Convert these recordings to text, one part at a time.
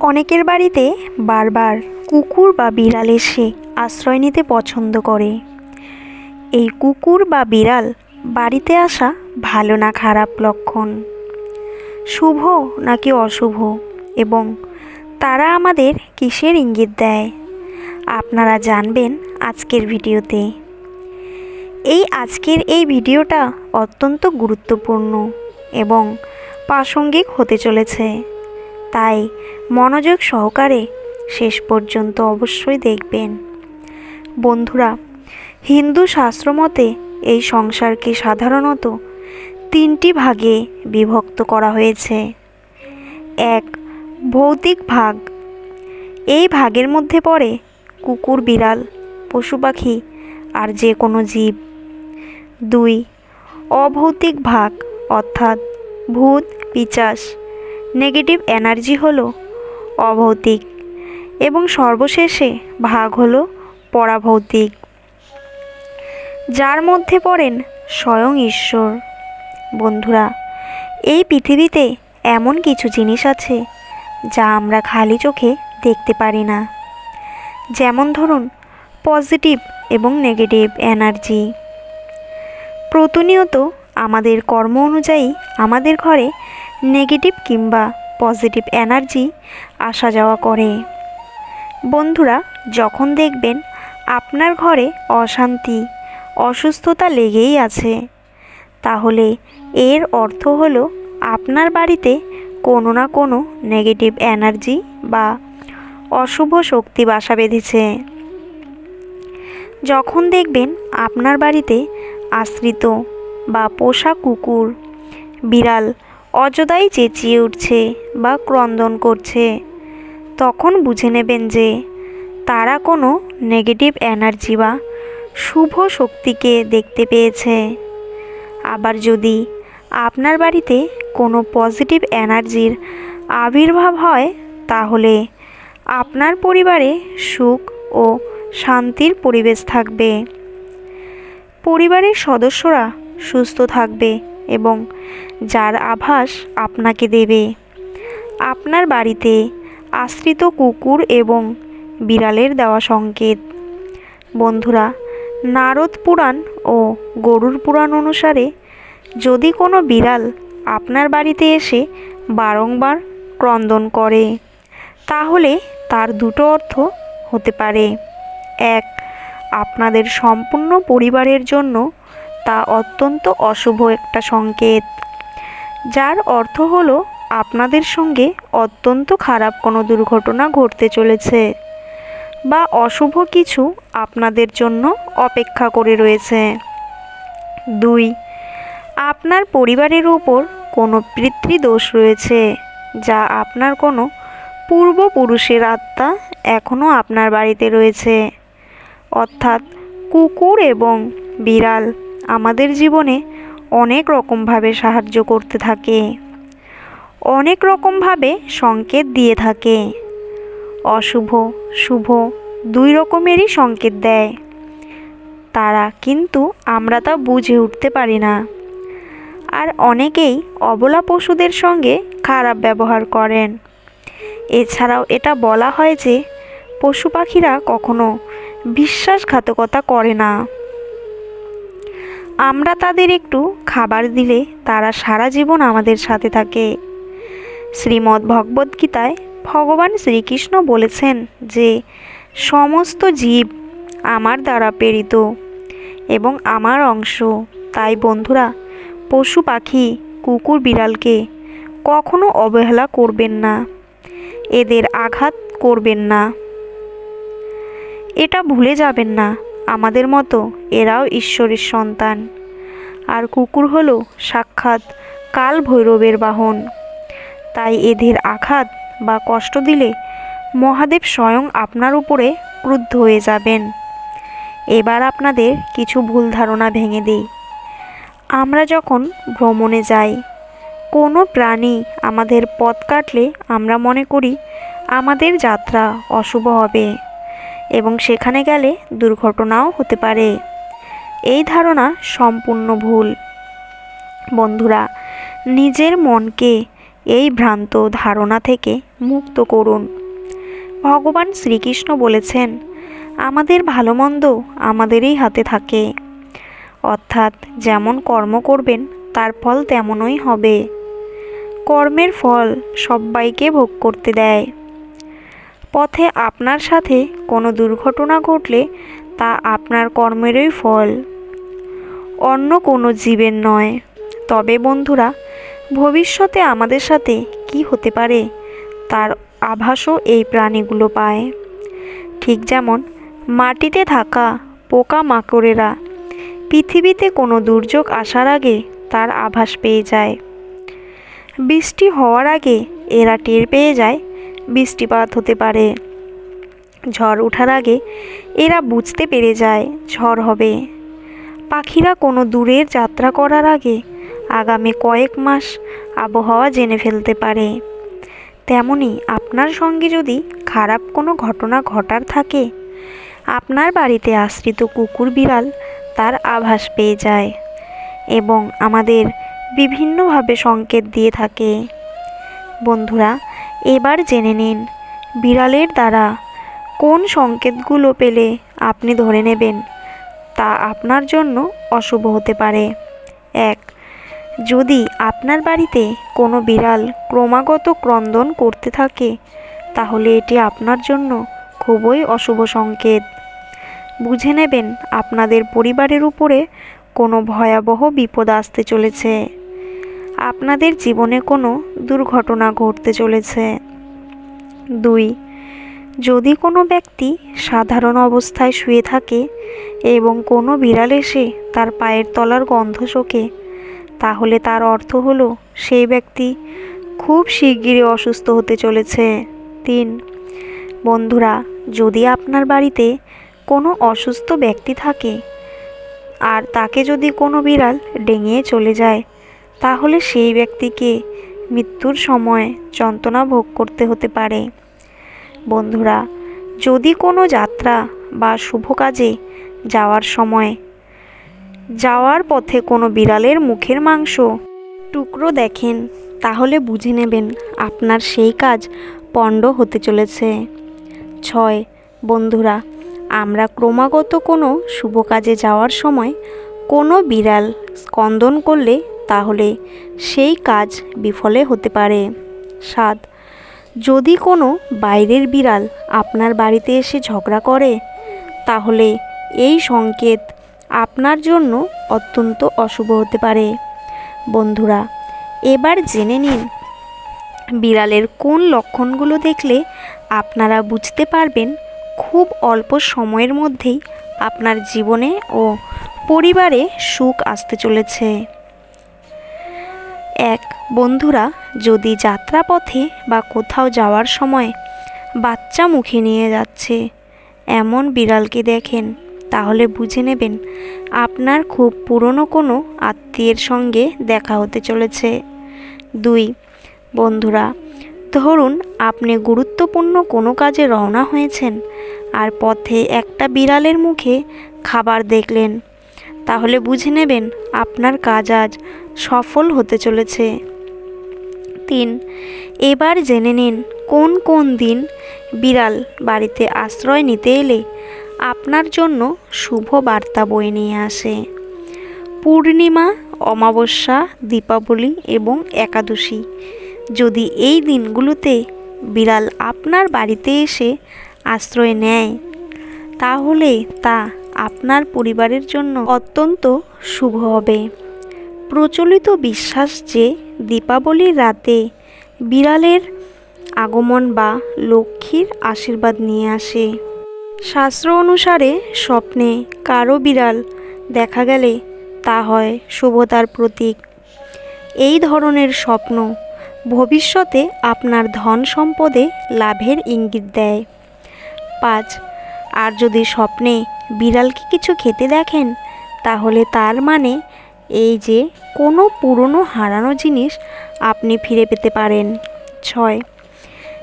অনেকের বাড়িতে বারবার কুকুর বা বিড়াল এসে আশ্রয় নিতে পছন্দ করে। এই কুকুর বা বিড়াল বাড়িতে আসা ভালো না খারাপ লক্ষণ। শুভ নাকি অশুভ? এবং তারা আমাদের কিসের ইঙ্গিত দেয়? আপনারা জানবেন আজকের ভিডিওতে। এই আজকের এই ভিডিওটা অত্যন্ত গুরুত্বপূর্ণ এবং প্রাসঙ্গিক হতে চলেছে। তাই মনোযোগ সহকারে শেষ পর্যন্ত অবশ্যই দেখবেন। বন্ধুরা, হিন্দু শাস্ত্রমতে এই সংসারকে সাধারণত তিনটি ভাগে বিভক্ত করা হয়েছে। এক, ভৌতিক ভাগ। এই ভাগের মধ্যে পড়ে কুকুর, বিড়াল, পশু পাখি আর যে কোনো জীব। দুই, অভৌতিক ভাগ অর্থাৎ ভূত, পিচাস নেগেটিভ এনার্জি হলো অভৌতিক এবং সর্বশেষে ভাগ হলো পরাভৌতিক। যার মধ্যে পড়েন স্বয়ং ঈশ্বর। বন্ধুরা, এই পৃথিবীতে এমন কিছু জিনিস আছে যা আমরা খালি চোখে দেখতে পারি না। যেমন ধরুন, পজিটিভ এবং নেগেটিভ এনার্জি। প্রতিনিয়ত আমাদের কর্ম অনুযায়ী আমাদের ঘরে নেগেটিভ কিংবা পজিটিভ এনার্জি আসা যাওয়া করে। বন্ধুরা, যখন দেখবেন আপনার ঘরে অশান্তি, অসুস্থতা লেগেই আছে, তাহলে এর অর্থ হলো আপনার বাড়িতে কোনো না কোনো নেগেটিভ এনার্জি বা অশুভ শক্তি বাসা বেঁধেছে। যখন দেখবেন আপনার বাড়িতে আশ্রিত বা পোষা কুকুর, বিড়াল অযদাই চেঁচিয়ে উঠছে বা ক্রন্দন করছে। তখন বুঝে নেবেন যে তারা কোনো নেগেটিভ এনার্জি বা শুভ শক্তিকে দেখতে পেয়েছে। আবার যদি আপনার বাড়িতে কোনো পজিটিভ এনার্জির আবির্ভাব হয়, তাহলে আপনার পরিবারে সুখ ও শান্তির পরিবেশ থাকবে। পরিবারের সদস্যরা সুস্থ থাকবে। এবং যার আভাস আপনাকে দেবে। আপনার বাড়িতে আশ্রিত কুকুর এবং বিড়ালের দেওয়া সংকেত। বন্ধুরা, নারদ পুরাণ ও গরুর পুরাণ অনুসারে যদি কোনো বিড়াল আপনার বাড়িতে এসে বারংবার ক্রন্দন করে, তাহলে তার দুটো অর্থ হতে পারে। এক, আপনাদের সম্পূর্ণ পরিবারের জন্য তা অত্যন্ত অশুভ একটা সংকেত। যার অর্থ হলো, আপনাদের সঙ্গে অত্যন্ত খারাপ কোনো দুর্ঘটনা ঘটতে চলেছে বা অশুভ কিছু আপনাদের জন্য অপেক্ষা করে রয়েছে। দুই, আপনার পরিবারের উপর কোনো পিতৃদোষ রয়েছে যা আপনার কোনো পূর্বপুরুষের আত্মা এখনও আপনার বাড়িতে রয়েছে। অর্থাৎ কুকুর এবং বিড়াল। আমাদের জীবনে অনেক রকমভাবে সাহায্য করতে থাকে। অনেক রকমভাবে সংকেত দিয়ে থাকে। অশুভ, শুভ দুই রকমেরই সংকেত দেয়। তারা কিন্তু আমরা তা বুঝে উঠতে পারি না। আর অনেকেই অবলা পশুদের সঙ্গে খারাপ ব্যবহার করেন। এছাড়াও এটা বলা হয় যে, পশু পাখিরা কখনো বিশ্বাসঘাতকতা করে না। আমরা তাদের একটু খাবার দিলে তারা সারা জীবন আমাদের সাথে থাকে। শ্রীমদ্ ভগবদ্গীতায় ভগবান শ্রীকৃষ্ণ বলেছেন যে, সমস্ত জীব আমার দ্বারা প্রেরিত এবং আমার অংশ। তাই বন্ধুরা, পশু পাখি, কুকুর বিড়ালকে কখনো অবহেলা করবেন না। এদের আঘাত করবেন না। এটা ভুলে যাবেন না। আমাদের মতো এরাও ঈশ্বরের সন্তান। আর কুকুর হলো সাক্ষাৎ কাল ভৈরবের বাহন। তাই এদের আঘাত বা কষ্ট দিলে মহাদেব স্বয়ং আপনার উপরে ক্রুদ্ধ হয়ে যাবেন। এবার আপনাদের কিছু ভুল ধারণা ভেঙে দিই। আমরা যখন ভ্রমণে যাই, কোনো প্রাণী আমাদের পথ কাটলে আমরা মনে করি আমাদের যাত্রা অশুভ হবে। এবং সেখানে গেলে দুর্ঘটনাও হতে পারে। এই ধারণা সম্পূর্ণ ভুল। বন্ধুরা, নিজের মনকে এই ভ্রান্ত ধারণা থেকে মুক্ত করুন। ভগবান শ্রীকৃষ্ণ বলেছেন, আমাদের ভালো মন্দ আমাদেরই হাতে থাকে। অর্থাৎ যেমন কর্ম করবেন, তার ফল তেমনই হবে। কর্মের ফল সবাইকে ভোগ করতে দেয়। পথে আপনার সাথে কোনো দুর্ঘটনা ঘটলে তা আপনার কর্মেরই ফল। অন্য কোনো জীবের নয়। তবে বন্ধুরা, ভবিষ্যতে আমাদের সাথে কি হতে পারে তার আভাসও এই প্রাণীগুলো পায়। ঠিক যেমন মাটিতে থাকা পোকা মাকড়েরা পৃথিবীতে কোনো দুর্যোগ আসার আগে তার আভাস পেয়ে যায়। বৃষ্টি হওয়ার আগে এরা টের পেয়ে যায় বৃষ্টিপাত হতে পারে। ঝড় ওঠার আগে এরা বুঝতে পেরে যায় ঝড় হবে। পাখিরা কোনো দূরের যাত্রা করার আগে আগামী কয়েক মাস আবহাওয়া জেনে ফেলতে পারে। তেমনি আপনার সঙ্গে যদি খারাপ কোনো ঘটনা ঘটার থাকে, আপনার বাড়িতে আশ্রিত কুকুর বিড়াল তার আভাস পেয়ে যায় এবং আমাদের বিভিন্নভাবে সংকেত দিয়ে থাকে। বন্ধুরা এবার জেনে নিন, বিড়ালের দ্বারা কোন সংকেতগুলো পেলে আপনি ধরে নেবেন? তা আপনার জন্য অশুভ হতে পারে। এক, যদি আপনার বাড়িতে কোনো বিড়াল ক্রমাগত ক্রন্দন করতে থাকে, তাহলে এটি আপনার জন্য খুবই অশুভ সংকেত। বুঝে নেবেন, আপনাদের পরিবারের উপরে কোনো ভয়াবহ বিপদ আসতে চলেছে। আপনাদের জীবনে কোনো দুর্ঘটনা ঘটতে চলেছে? দুই, যদি কোনো ব্যক্তি সাধারণ অবস্থায় শুয়ে থাকে এবং কোনো বিড়াল এসে তার পায়ের তলার গন্ধ শোকে, তাহলে তার অর্থ হলো সেই ব্যক্তি খুব শিগগিরই অসুস্থ হতে চলেছে। তিন, বন্ধুরা, যদি আপনার বাড়িতে কোনো অসুস্থ ব্যক্তি থাকে আর তাকে যদি কোনো বিড়াল ডেঙিয়ে চলে যায় তাহলে সেই ব্যক্তিকে মৃত্যুর সময় যন্ত্রণা ভোগ করতে হতে পারে। বন্ধুরা, যদি কোনো যাত্রা বা শুভ কাজে যাওয়ার সময় যাওয়ার পথে কোনো বিড়ালের মুখের মাংস টুকরো দেখেন, তাহলে বুঝে নেবেন আপনার সেই কাজ পণ্ড হতে চলেছে। ছয়, বন্ধুরা, আমরা ক্রমাগত কোনো শুভ কাজে যাওয়ার সময় কোনো বিড়াল স্কন্দন করলে তাহলে সেই কাজ বিফলে হতে পারে। সাত, যদি কোনো বাইরের বিড়াল আপনার বাড়িতে এসে ঝগড়া করে, তাহলে এই সংকেত আপনার জন্য অত্যন্ত অশুভ হতে পারে। বন্ধুরা, এবার জেনে নিন, বিড়ালের কোন লক্ষণগুলো দেখলে আপনারা বুঝতে পারবেন খুব অল্প সময়ের মধ্যেই আপনার জীবনে ও পরিবারে সুখ আসতে চলেছে। এক, বন্ধুরা, যদি যাত্রাপথে বা কোথাও যাওয়ার সময় বাচ্চা মুখে নিয়ে যাচ্ছে, এমন বিড়ালকে দেখেন, তাহলে বুঝে নেবেন আপনার খুব পুরনো কোনো আত্মীয়ের সঙ্গে দেখা হতে চলেছে। দুই, বন্ধুরা, ধরুন আপনি গুরুত্বপূর্ণ কোনো কাজে রওনা হয়েছেন আর পথে একটা বিড়ালের মুখে খাবার দেখলেন, তাহলে বুঝে নেবেন আপনার কাজ আজ সফল হতে চলেছে। তিন, এবার জেনে নিন কোন কোন দিন বিড়াল বাড়িতে আশ্রয় নিতে এলে আপনার জন্য শুভ বার্তা বয়ে নিয়ে আসে। পূর্ণিমা, অমাবস্যা, দীপাবলি এবং একাদশী। যদি এই দিনগুলোতে বিড়াল আপনার বাড়িতে এসে আশ্রয় নেয়, তাহলে তা আপনার পরিবারের জন্য অত্যন্ত শুভ হবে। প্রচলিত বিশ্বাস যে দীপাবলির রাতে বিড়ালের আগমন বা লক্ষ্মীর আশীর্বাদ নিয়ে আসে। শাস্ত্র অনুসারে স্বপ্নে কারও বিড়াল দেখা গেলে তা হয় শুভতার প্রতীক। এই ধরনের স্বপ্ন ভবিষ্যতে আপনার ধন সম্পদে লাভের ইঙ্গিত দেয়। পাঁচ, আর যদি স্বপ্নে বিড়ালকে কিছু খেতে দেখেন, তাহলে তার মানে এই যে কোনো পুরনো হারানো জিনিস আপনি ফিরে পেতে পারেন। ছয়,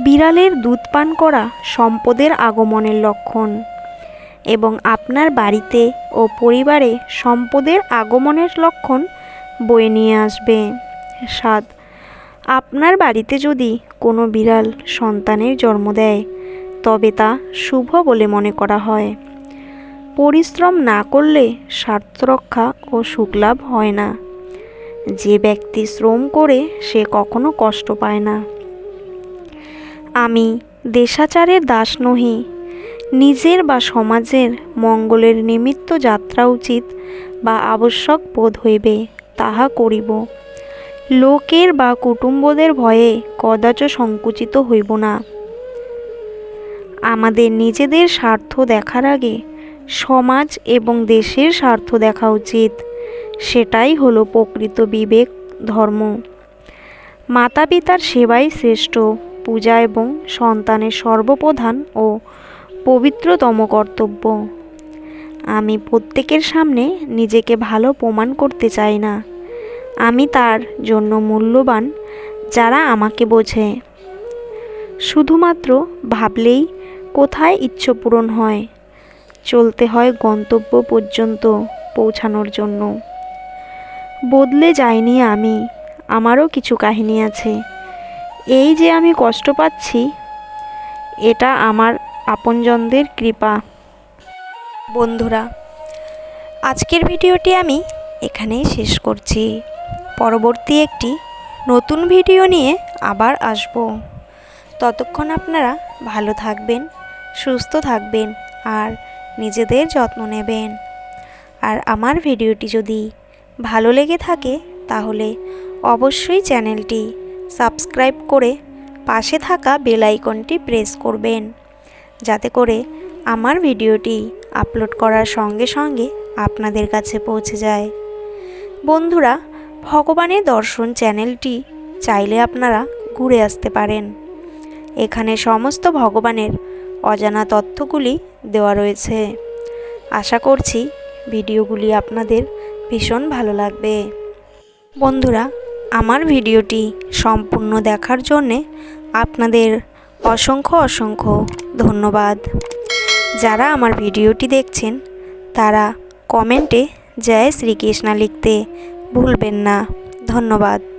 বিড়ালের দুধ পান করা সম্পদের আগমনের লক্ষণ এবং আপনার বাড়িতে ও পরিবারে সম্পদের আগমনের লক্ষণ বয়ে নিয়ে আসবে। সাত, আপনার বাড়িতে যদি কোনো বিড়াল সন্তানের জন্ম দেয়, তবে তা শুভ বলে মনে করা হয়। পরিশ্রম না করলে স্বার্থরক্ষা ও সুখলাভ হয় না। যে ব্যক্তি শ্রম করে, সে কখনো কষ্ট পায় না। আমি দেশাচারের দাস নহি। নিজের বা সমাজের মঙ্গলের নিমিত্ত যাত্রা উচিত বা আবশ্যক বোধ হইবে, তাহা করিব। লোকের বা কুটুম্বদের ভয়ে কদাচ সংকুচিত হইব না। আমাদের নিজেদের স্বার্থ দেখার আগে সমাজ এবং দেশের স্বার্থ দেখা উচিত। সেটাই হলো প্রকৃত বিবেক, ধর্ম। মাতা পিতার সেবাই শ্রেষ্ঠ, পূজা এবং সন্তানের সর্বপ্রধান ও পবিত্রতম কর্তব্য। আমি প্রত্যেকের সামনে নিজেকে ভালো প্রমাণ করতে চাই না। আমি তার জন্য মূল্যবান, যারা আমাকে বোঝে। শুধুমাত্র ভাবলেই কোথায় ইচ্ছ পূরণ হয়। চলতে হয় গন্তব্য পর্যন্ত পৌঁছানোর জন্য। বদলে যাইনি আমি, আমারও কিছু কাহিনী আছে। এই যে আমি কষ্ট পাচ্ছি, এটা আমার আপনজনদের কৃপা। বন্ধুরা, আজকের ভিডিওটি আমি এখানেই শেষ করছি। পরবর্তী একটি নতুন ভিডিও নিয়ে আবার আসব। ততক্ষণ আপনারা ভালো থাকবেন, সুস্থ থাকবেন, আর নিজেদের যত্ন নেবেন। আর আমার ভিডিওটি যদি ভালো লেগে থাকে, তাহলে অবশ্যই চ্যানেলটি সাবস্ক্রাইব করে পাশে থাকা বেল আইকনটি প্রেস করবেন, যাতে করে আমার ভিডিওটি আপলোড করার সঙ্গে সঙ্গে আপনাদের কাছে পৌঁছে যায়। বন্ধুরা, ভগবানের দর্শন চ্যানেলটি চাইলে আপনারা ঘুরে আসতে পারেন। এখানে সমস্ত ভগবানের অজানা তথ্যগুলি দেওয়া রয়েছে। আশা করছি ভিডিওগুলি আপনাদের ভীষণ ভালো লাগবে। বন্ধুরা, আমার ভিডিওটি সম্পূর্ণ দেখার জন্যে আপনাদের অসংখ্য অসংখ্য ধন্যবাদ। যারা আমার ভিডিওটি দেখছেন, তারা কমেন্টে জয় শ্রীকৃষ্ণা লিখতে ভুলবেন না। ধন্যবাদ।